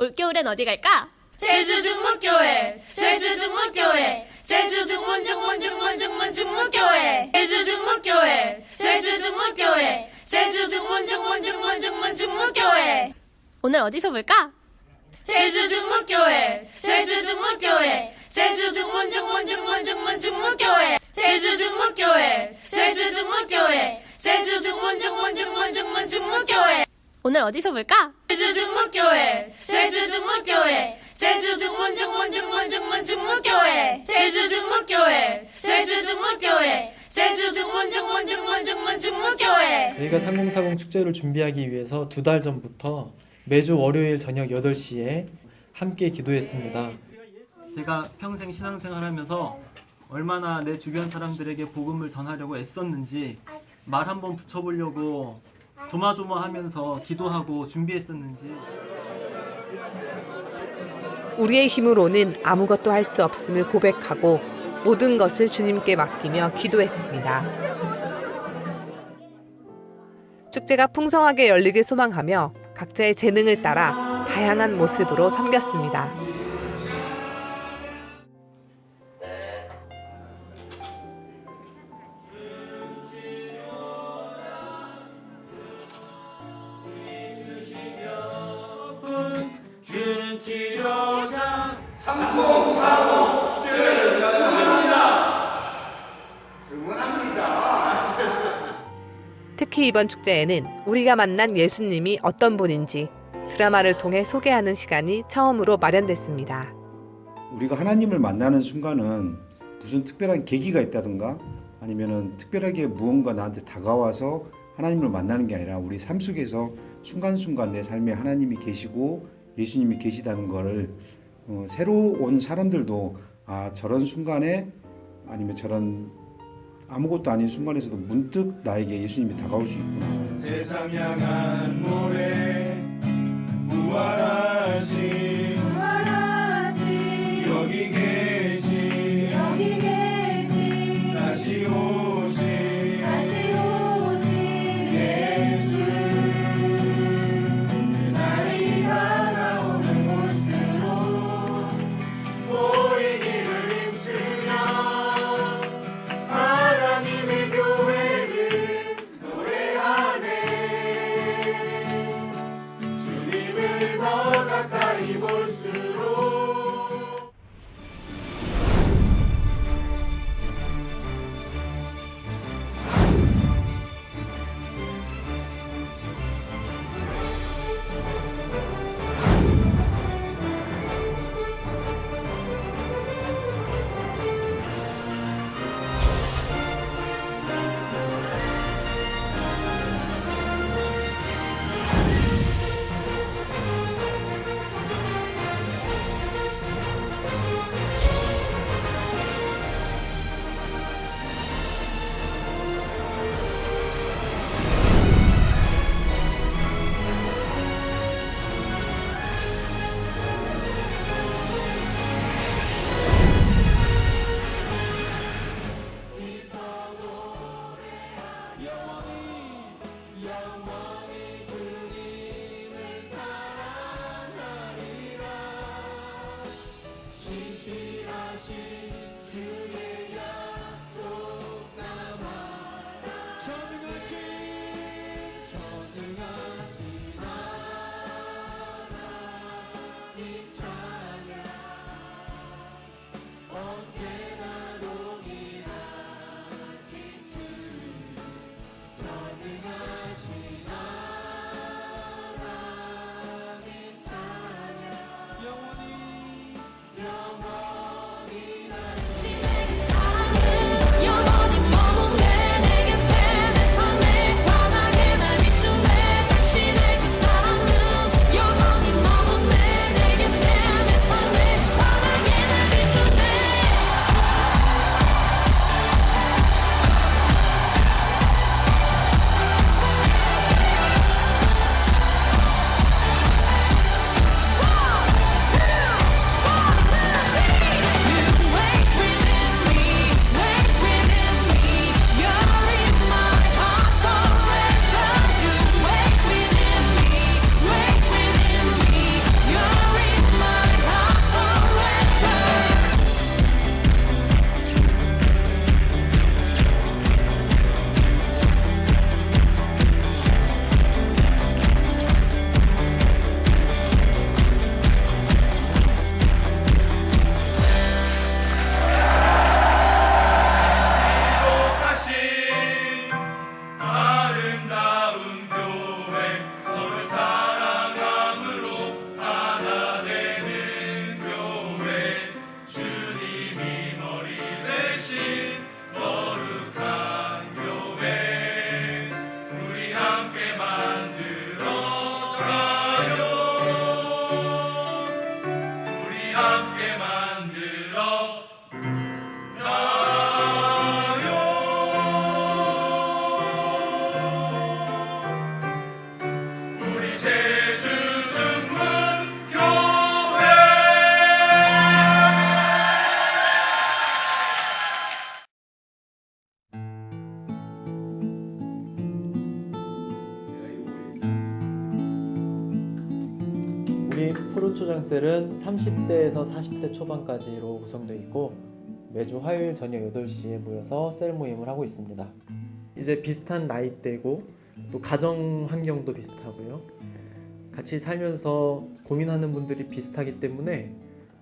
올겨울엔 어디 갈까? 제주 중문교회 제주 중문교회 제주 중문 중문 중문 중문 중문교회 제주 중문교회 제주 중문교회 제주 중문 중문 중문 중문 중문교회 오늘 어디서 볼까? 제주 중문교회 제주 중문교회 제주 중문 중문 중문 중문 중문교회 제주 중문교회 제주 중문교회 제주 중문 중문 중문 중문 중문교회 오늘 어디서 볼까? 제주 중문교회 제주 중문교회 제주 중문 중문 중문 중문 중문교회 제주 중문교회 제주 중문교회 제주 중문 중문 중문 중문 중문교회 저희가 3040 축제를 준비하기 위해서 두 달 전부터 매주 월요일 저녁 8시에 함께 기도했습니다. 제가 평생 신앙생활하면서 얼마나 내 주변 사람들에게 복음을 전하려고 애썼는지 말 한번 붙여보려고 조마조마하면서 기도하고 준비했었는지 우리의 힘으로는 아무것도 할 수 없음을 고백하고 모든 것을 주님께 맡기며 기도했습니다. 축제가 풍성하게 열리길 소망하며 각자의 재능을 따라 다양한 모습으로 섬겼습니다. 특히 이번 축제에는 우리가 만난 예수님이 어떤 분인지 드라마를 통해 소개하는 시간이 처음으로 마련됐습니다. 우리가 하나님을 만나는 순간은 무슨 특별한 계기가 있다든가 아니면은 특별하게 무언가 나한테 다가와서 하나님을 만나는 게 아니라 우리 삶 속에서 순간순간 내 삶에 하나님이 계시고 예수님이 계시다는 거를 어, 새로 온 사람들도 아 저런 순간에 아니면 저런 아무것도 아닌 순간에서도 문득 나에게 예수님이 다가올 수 있구나. 세상 향한 노래 부활하신 가까이 볼수 푸른초장셀은 30대에서 40대 초반까지로 구성되어 있고 매주 화요일 저녁 8시에 모여서 셀 모임을 하고 있습니다. 이제 비슷한 나이대고 또 가정 환경도 비슷하고요. 같이 살면서 고민하는 분들이 비슷하기 때문에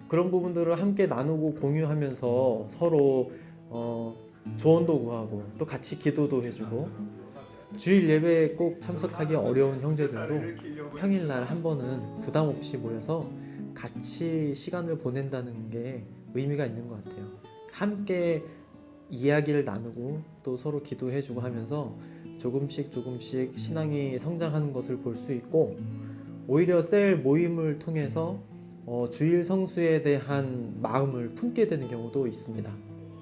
그런 부분들을 함께 나누고 공유하면서 서로 어, 조언도 구하고 또 같이 기도도 해주고 주일 예배에 꼭 참석하기 어려운 형제들도 평일날 한 번은 부담 없이 모여서 같이 시간을 보낸다는 게 의미가 있는 것 같아요. 함께 이야기를 나누고 또 서로 기도해주고 하면서 조금씩 조금씩 신앙이 성장하는 것을 볼 수 있고 오히려 셀 모임을 통해서 어, 주일 성수에 대한 마음을 품게 되는 경우도 있습니다.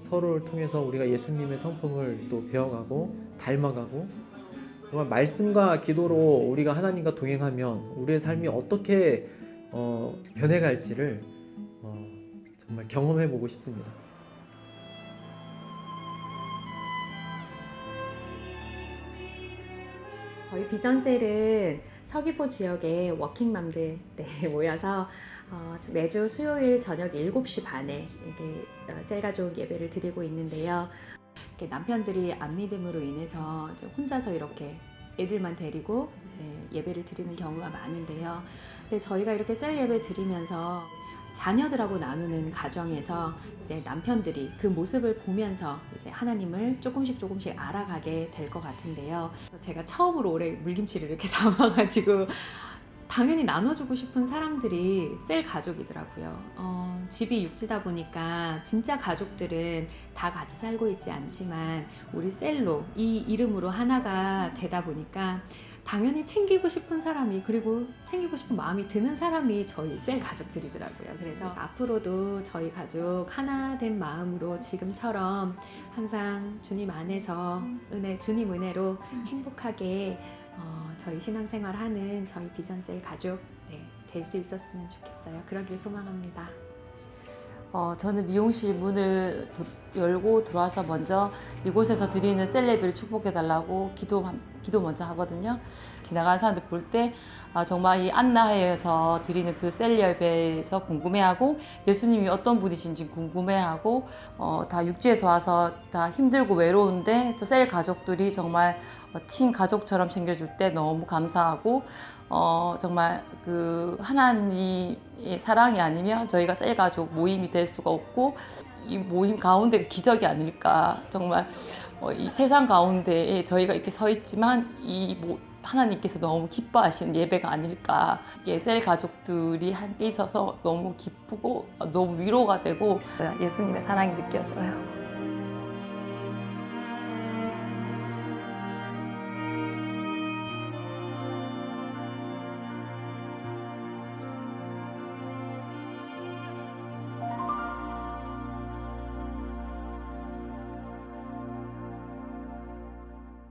서로를 통해서 우리가 예수님의 성품을 또 배워가고 닮아가고 정말 말씀과 기도로 우리가 하나님과 동행하면 우리의 삶이 어떻게 어, 변해갈지를 어, 정말 경험해 보고 싶습니다. 저희 비전셀은 서귀포 지역의 워킹맘들 네, 모여서 어, 매주 수요일 저녁 7시 반에 이게 어, 셀가족 예배를 드리고 있는데요. 남편들이 안 믿음으로 인해서 혼자서 이렇게 애들만 데리고 이제 예배를 드리는 경우가 많은데요. 근데 저희가 이렇게 셀 예배 드리면서 자녀들하고 나누는 가정에서 이제 남편들이 그 모습을 보면서 이제 하나님을 조금씩 조금씩 알아가게 될 것 같은데요. 제가 처음으로 올해 물김치를 이렇게 담아가지고 당연히 나눠주고 싶은 사람들이 셀 가족이더라고요. 어, 집이 육지다 보니까 진짜 가족들은 다 같이 살고 있지 않지만 우리 셀로 이 이름으로 하나가 되다 보니까 당연히 챙기고 싶은 사람이 그리고 챙기고 싶은 마음이 드는 사람이 저희 셀 가족들이더라고요. 그래서 앞으로도 저희 가족 하나 된 마음으로 지금처럼 항상 주님 안에서 은혜 주님 은혜로 행복하게 어, 저희 신앙생활 하는 저희 비전셀 가족 네, 될 수 있었으면 좋겠어요. 그러길 소망합니다. 어, 저는 미용실 문을 도- 열고 들어와서 먼저 이곳에서 드리는 셀레비를 축복해달라고 기도, 기도 먼저 하거든요. 지나가는 사람들 볼 때 아, 정말 이 안나해에서 드리는 그 셀레비에서 궁금해하고 예수님이 어떤 분이신지 궁금해하고 어, 다 육지에서 와서 다 힘들고 외로운데 저 셀 가족들이 정말 어, 친 가족처럼 챙겨줄 때 너무 감사하고 어, 정말 그 하나님의 사랑이 아니면 저희가 셀 가족 모임이 될 수가 없고 이 모임 가운데 기적이 아닐까. 정말 어, 이 세상 가운데에 저희가 이렇게 서 있지만 이 모, 하나님께서 너무 기뻐하시는 예배가 아닐까. 이게 셀 가족들이 함께 있어서 너무 기쁘고 너무 위로가 되고. 예수님의 사랑이 느껴져요.